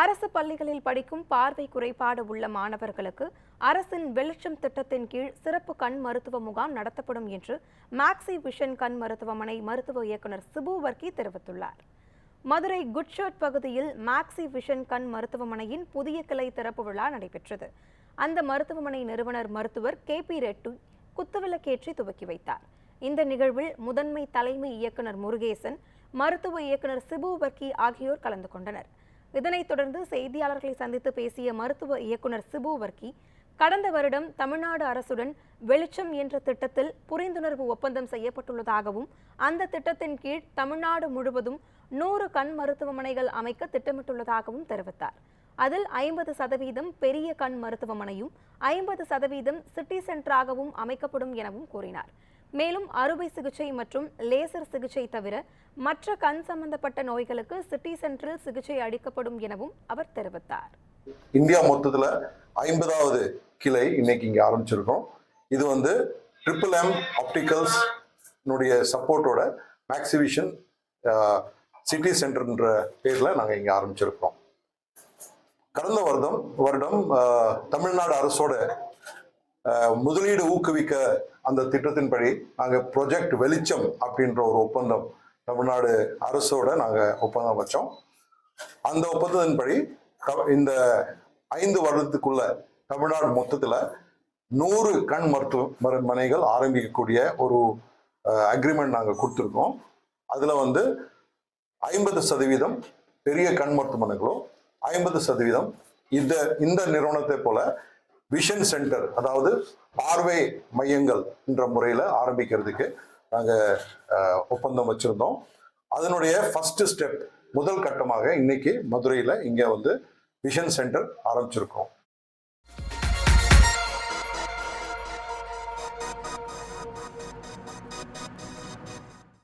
அரசு பள்ளிகளில் படிக்கும் பார்வை குறைபாடு உள்ள மாணவர்களுக்கு அரசின் வெளிச்சம் திட்டத்தின் கீழ் சிறப்பு கண் மருத்துவ முகாம் நடத்தப்படும் என்று மேக்ஸி விஷன் கண் மருத்துவமனை மருத்துவ இயக்குனர் சிபு வர்க்கி தெரிவித்துள்ளார். மதுரை குட்ஷர்ட் பகுதியில் மேக்ஸி விஷன் கண் மருத்துவமனையின் புதிய கிளை திறப்பு விழா நடைபெற்றது. அந்த மருத்துவமனை நிறுவனர் மருத்துவர் கே பி ரெட்டு குத்துவிளக்கேற்றி துவக்கி வைத்தார். இந்த நிகழ்வில் முதன்மை தலைமை இயக்குனர் முருகேசன் மருத்துவ இயக்குனர் சிபு வர்க்கி ஆகியோர் கலந்து கொண்டனர். இதனைத் தொடர்ந்து செய்தியாளர்களை சந்தித்து பேசிய மருத்துவ இயக்குனர் சிபு வர்க்கி கடந்த வருடம் தமிழ்நாடு அரசுடன் வெளிச்சம் என்ற திட்டத்தில் புரிந்துணர்வு ஒப்பந்தம் செய்யப்பட்டுள்ளதாகவும் அந்த திட்டத்தின் கீழ் தமிழ்நாடு முழுவதும் நூறு கண் மருத்துவமனைகள் அமைக்க திட்டமிட்டுள்ளதாகவும் தெரிவித்தார். அதில் ஐம்பது சதவீதம் பெரிய கண் மருத்துவமனையும் ஐம்பது சதவீதம் சிட்டி சென்டராகவும் அமைக்கப்படும் எனவும் கூறினார். மேலும் அறுவை சிகிச்சை மற்றும் லேசர் சிகிச்சை தவிர மற்ற கண் சம்பந்தப்பட்ட நோய்களுக்கு சிட்டி சென்டரில் சிகிச்சை அளிக்கப்படும் எனவும் அவர் தெரிவித்தார். இந்தியா மொத்தத்துல ஐம்பதாவது கிளை இன்னைக்கு இங்க ஆரம்பிச்சிருக்கோம். இது வந்து ட்ரிபிள் எம் ஆப்டிக்கல்ஸ் சப்போர்ட்டோட மேக்ஸிவிஷன் சிட்டி சென்டர்ன்ற பேர்ல நாங்க இங்க ஆரம்பிச்சிருக்கோம். கடந்த வருடம் வருடம் ஆஹ், தமிழ்நாடு அரசோட முதலீடு ஊக்குவிக்க அந்த திட்டத்தின்படி நாங்க ப்ரொஜெக்ட் வெளிச்சம் அப்படின்ற ஒரு ஒப்பந்தம் தமிழ்நாடு அரசோட நாங்க ஒப்பந்தம் வச்சோம். அந்த ஒப்பந்தத்தின்படி இந்த ஐந்து வருடத்துக்குள்ள தமிழ்நாடு மொத்தத்துல நூறு கண் மருத்துவமனைகள் ஆரம்பிக்கக்கூடிய ஒரு அக்ரிமெண்ட் நாங்க கொடுத்துருக்கோம். அதுல வந்து ஐம்பது சதவீதம் பெரிய கண் மருத்துவமனைகளும் ஐம்பது சதவீதம் இந்த இந்த நிறுவனத்தை போல விஷன் சென்டர் அதாவது பார்வை மையங்கள் என்ற முறையில் ஆரம்பிக்கிறதுக்கு நாங்கள் ஒப்பந்தம் வச்சுருந்தோம். அதனுடைய ஃபர்ஸ்ட் ஸ்டெப் முதல் கட்டமாக இன்னைக்கு மதுரையில் இங்கே வந்து விஷன் சென்டர் ஆரம்பிச்சிருக்கோம்.